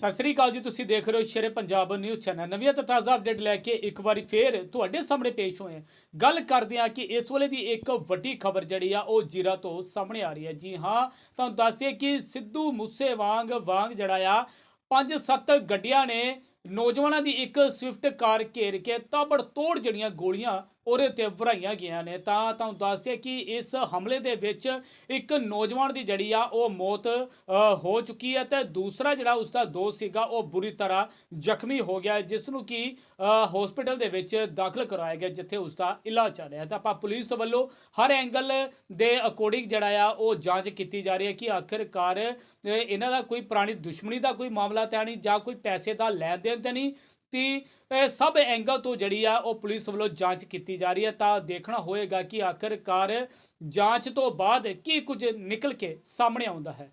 ਸਤਿ ਸ੍ਰੀ ਅਕਾਲ ਜੀ, ਤੁਸੀਂ ਦੇਖ ਰਹੇ ਹੋ ਸ਼ੇਰੇ ਪੰਜਾਬ ਨਿਊਜ਼ ਚੈਨਲ। ਨਵੀਆਂ ਤੇ ਤਾਜ਼ਾ ਅਪਡੇਟ ਲੈ ਕੇ ਇੱਕ ਵਾਰੀ ਫੇਰ ਤੁਹਾਡੇ ਸਾਹਮਣੇ ਪੇਸ਼ ਹੋਏ ਹਾਂ। ਗੱਲ ਕਰਦੇ ਹਾਂ ਕਿ ਇਸ ਵੇਲੇ ਦੀ ਇੱਕ ਵੱਡੀ ਖਬਰ ਜਿਹੜੀ ਆ, ਉਹ ਜੀਰਾ ਤੋਂ ਸਾਹਮਣੇ ਆ ਰਹੀ ਹੈ। ਜੀ ਹਾਂ, ਤੁਹਾਨੂੰ ਦੱਸ ਦਈਏ ਕਿ ਸਿੱਧੂ ਮੂਸੇ ਵਾਂਗ ਵਾਂਗ ਜਿਹੜਾ ਆ ਪੰਜ ਸੱਤ ਗੱਡੀਆਂ ਨੇ ਨੌਜਵਾਨਾਂ ਦੀ ਇੱਕ ਸਵਿਫਟ ਕਾਰ ਘੇਰ ਕੇ ਤਾਬੜ ਤੋੜ ਜਿਹੜੀਆਂ ਗੋਲੀਆਂ ਉਹਦੇ ਤੇ ਭਰਾਈਆਂ ਗਈਆਂ ਨੇ। ਤਾਂ ਤੁਹਾਨੂੰ ਦੱਸ ਦਈਏ ਕਿ ਇਸ ਹਮਲੇ ਦੇ ਵਿੱਚ ਇੱਕ ਨੌਜਵਾਨ ਦੀ ਜਿਹੜੀ ਆ, ਉਹ ਮੌਤ ਹੋ ਚੁੱਕੀ ਹੈ ਤੇ ਦੂਸਰਾ ਜਿਹੜਾ ਉਸ ਦਾ ਦੋਸਤ ਸੀਗਾ, ਉਹ ਬੁਰੀ ਤਰ੍ਹਾਂ ਜ਼ਖਮੀ ਹੋ ਗਿਆ ਜਿਸ ਨੂੰ ਕਿ ਹਸਪੀਟਲ ਦੇ ਵਿੱਚ ਦਾਖਲ ਕਰਵਾਇਆ ਗਿਆ, ਜਿੱਥੇ ਉਸ ਦਾ ਇਲਾਜ ਚੱਲ ਰਿਹਾ ਤਾਂ ਆਪਾਂ ਪੁਲਿਸ ਵੱਲੋਂ ਹਰ ਐਂਗਲ ਦੇ ਅਕੋਰਡਿੰਗ ਜਿਹੜਾ ਆ, ਉਹ ਜਾਂਚ ਕੀਤੀ ਜਾ ਰਹੀ ਹੈ ਕਿ ਆਖਿਰਕਾਰ ਇਹਨਾਂ ਦਾ ਕੋਈ ਪੁਰਾਣੀ ਦੁਸ਼ਮਣੀ ਦਾ ਕੋਈ ਮਾਮਲਾ ਤਾਂ ਨਹੀਂ, ਜਾਂ ਕੋਈ ਪੈਸੇ ਦਾ ਲੈਣ ਦੇਣ ਤਾਂ ਨਹੀਂ ਤੇ, ਇਹ ਸਭ ਐਂਗਲ ਤੋਂ ਜਿਹੜੀ ਆ ਉਹ ਪੁਲਿਸ ਵੱਲੋਂ ਜਾਂਚ ਕੀਤੀ ਜਾ ਰਹੀ ਹੈ। ਤਾਂ ਦੇਖਣਾ ਹੋਏਗਾ ਕਿ ਆਖਿਰਕਾਰ ਜਾਂਚ ਤੋਂ ਬਾਅਦ ਕੀ ਕੁਝ ਨਿਕਲ ਕੇ ਸਾਹਮਣੇ ਆਉਂਦਾ ਹੈ।